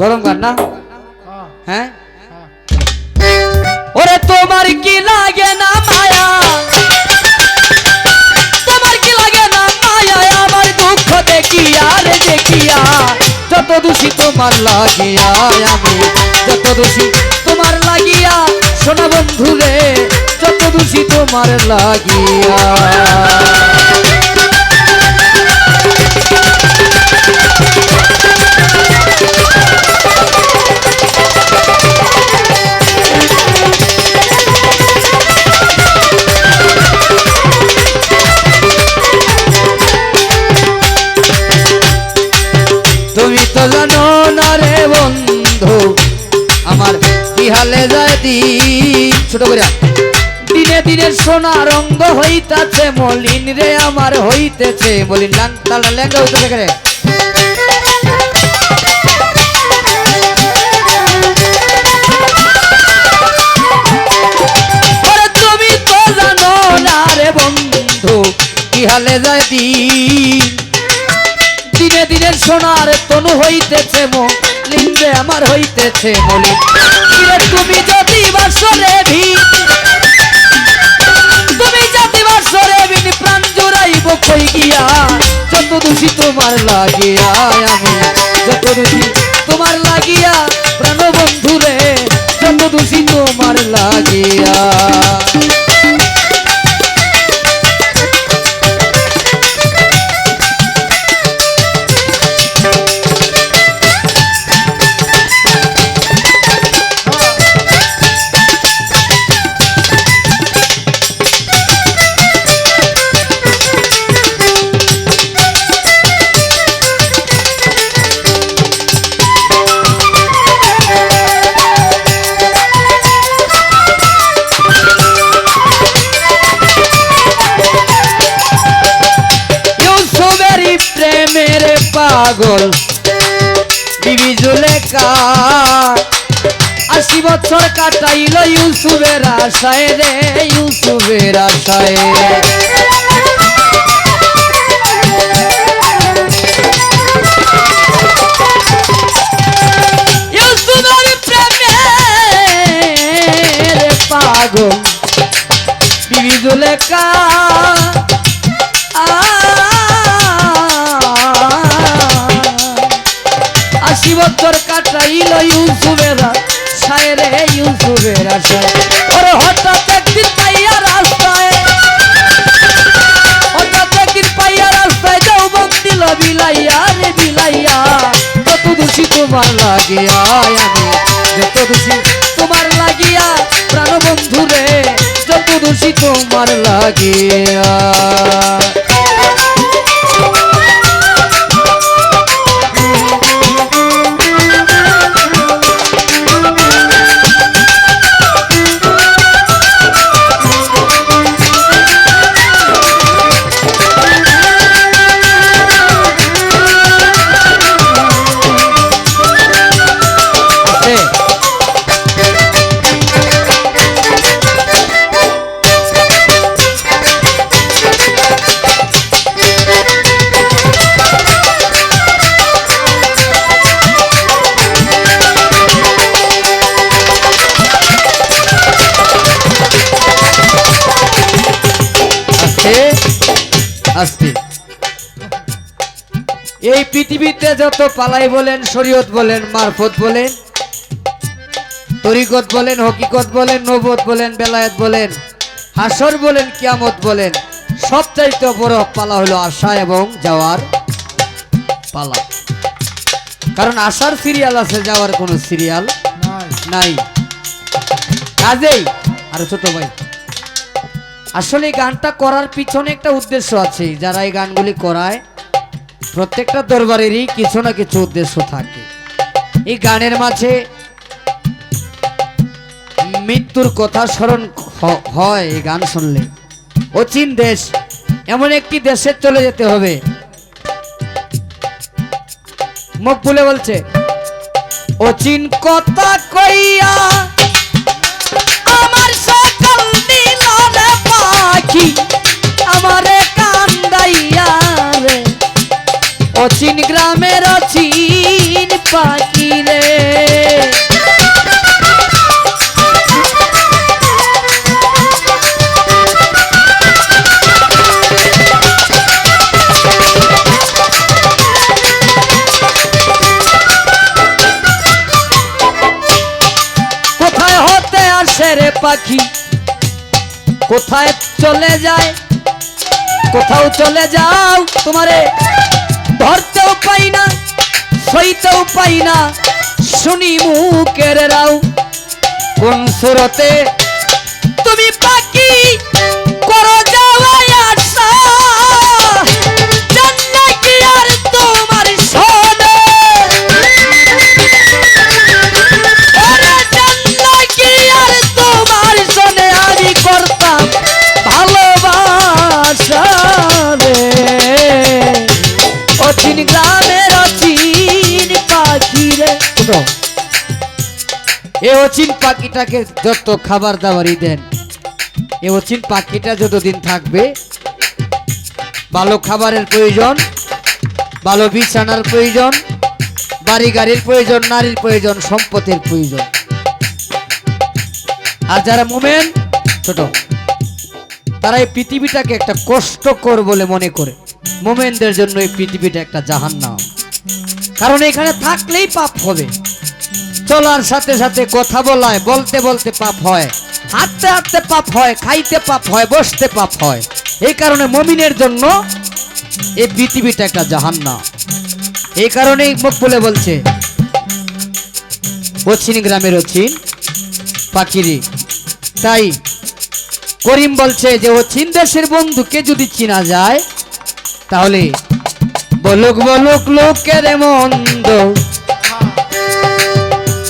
গরম গান না। হ্যাঁ। ওরে তোমার কি লাগে না মায়া? তোমার কি লাগে না মায়া? আমার দুঃখ দেখিয়া রে দেখিয়া, যত দোষী তোমার লাগিয়া আমি, যত দোষী তোমার লাগিয়া, সোনা বন্ধু রে, যত দোষী তোমার লাগিয়া। সোনা রঙ্গ হইতাছে, মলিন রে আমার হইতেছে। মলিন লাং, তালা লেঙ্গা হইতেছে রে। রে হালে যায় দিন। দিনে সোনার তনু হইতেছে মো লিঙ্গে আমার হইতেছে মলি কিরে তুমি যদি বাসরে ভি কই গিয়া যত দোষী তোমার লাগিয়া আমি যত দোষী তোমার লাগিয়া প্রাণ বন্ধু রে যত দোষী তোমার লাগিয়া পাগল বিবি জুলেখা আশি বছর কাটাইল ইউসুফের আশায় রে ইউসুফের আশায়। আশি বছর কাটাইল ইউসুফেরা সায়রে ইউসুফেরা সায় ওরে হঠাৎ একদিন পাইয়া রাস্তায়, হঠাৎ একদিন পাইয়া রাস্তায় যাও দিল বিলাইয়া রে বিলাইয়া। কত দোষী তোমার লাগিয়া আমি, যত দোষী তোমার লাগিয়া প্রাণ বন্ধু রে, যত দোষী তোমার লাগিয়া। আস্তে এই পৃথিবীতে যত পালাই বলেন শরীয়ত বলেন মারফত বলেন তরিকত বলেন হকিকত বলেন নবত বলেন বেলায়েত বলেন হাসর বলেন কিয়ামত বলেন সবচাইতে বড় পালা হলো আশা এবং যাওয়ার পালা। কারণ আশার সিরিয়াল আছে যাওয়ার কোনো সিরিয়াল নাই। নাই। কাজেই আর ছোট ভাই আসলে গানটা করার পিছনে একটা উদ্দেশ্য আছে। যারা এই গানগুলি করায়, প্রত্যেকটা দরবারেরই কিছু না কিছু উদ্দেশ্য থাকে। এই গানের মাঝে মৃত্যুর কথা স্মরণ হয় এই গান শুনলে। অচিন দেশ, এমন একটি দেশে চলে যেতে হবে। মুখ বলে বলছে, অচিন কথা কইয়া পাখি আমারে কান্দাইয়া রে। অচিন গ্রামের অচিন পাখি রে। কোথায় হতে রে পাখি? কোথায় চলে যায়? কোথাও চলে যাও তোমারে। ধরতেও পাই না, সইতেও পাই না, শুনি মুখের রাও। কোন সুরতে অচিন পাখিটাকে যত খাবার দাবারই দেন, এ অচিন পাখিটা যতদিন থাকবে, ভালো খাবারের প্রয়োজন, ভালো বিছানার প্রয়োজন বাড়ি গাড়ির প্রয়োজন, নারীর প্রয়োজন, সম্পদের প্রয়োজন। আর যারা মোমেন, ছোট, তারা এই পৃথিবীটাকে একটা কষ্টকর বলে মনে করে। মোমেনদের জন্য এই পৃথিবীটা একটা জাহান্নাম। কারণ এখানে থাকলেই পাপ হবে। চলার সাথে সাথে কথা বলায়, বলতে বলতে পাপ হয়। হাঁটতে হাঁটতে পাপ হয়, খাইতে পাপ হয়, বসতে পাপ হয়। এই কারণে মমিনের জন্য এই পৃথিবীটা একটা জাহান্নাম। এই কারণেই মুখ বলে বলছে, অচিন গ্রামের অচিন পাখিরি। তাই করিম বলছে যে ও চীন দেশের বন্ধুকে যদি চিনা যায়, তাহলে বলুক বলুক, লোকের মন্দ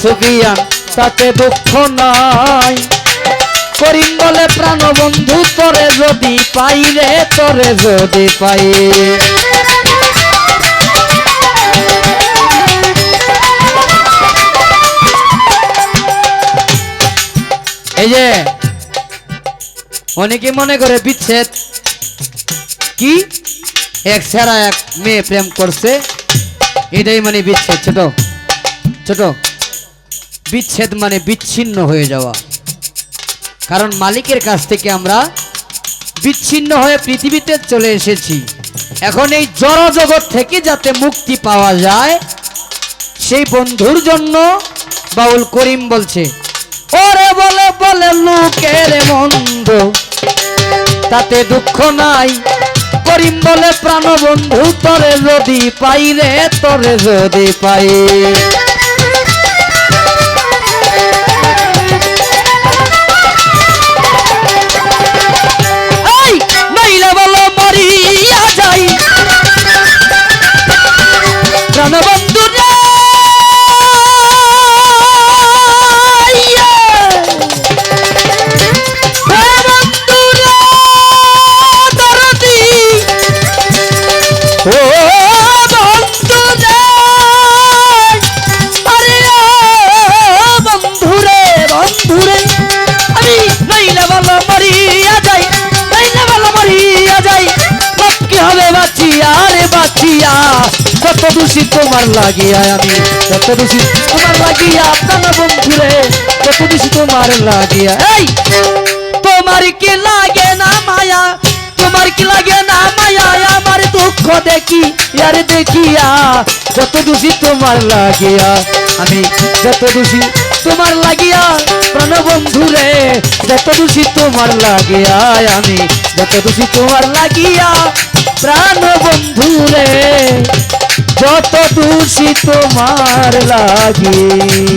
সুফিয়ান তাতে দুঃখ নাই। করিম বলে প্রাণ বন্ধু তরে যদি পাই রে, তরে যদি পাই। এই যে, অনেকে মনে করে বিচ্ছেদ। কি? এক সেরা এক মেয়ে প্রেম করছে। এটাই মানে বিচ্ছেদ, ছোট ছোট। বিচ্ছেদ মানে বিচ্ছিন্ন হয়ে যাওয়া। কারণ মালিকের কাছ থেকে আমরা বিচ্ছিন্ন হয়ে পৃথিবীতে চলে এসেছি। এখন এই জড় জগৎ থেকে যাতে মুক্তি পাওয়া যায়, সেই বন্ধুর জন্য বাউল করিম বলছে, ওরে বলে বলে লোকের মন্দ, তাতে দুঃখ নাই। করিম বলে প্রাণ বন্ধু তরে যদি পাই রে, তরে যদি পাই। মরিয়া যাই নইলে বলো মরিয়া যাই? বাপ কি হবে বাঁচিয়া রে বাঁচিয়া? কত দোষী তোমার লাগিয়া আমি কত দোষী তোমার লাগিয়া প্রাণ বন্ধু রে কত দোষী তোমার লাগিয়া। এই, তোমার কি লাগে না মায়া? তোমার কি লাগে না মায়া? আমার দুঃখ দেখি ইয়ার দেখিয়া, যত দোষী তোমার লাগিয়া, আমি যত দোষী তোমার লাগিয়া, প্রাণ বন্ধু রে যত দোষী তোমার লাগিয়া, আমি যত দোষী তোমার লাগিয়া, প্রাণ বন্ধু রে যত দোষী তোমার লাগিয়া।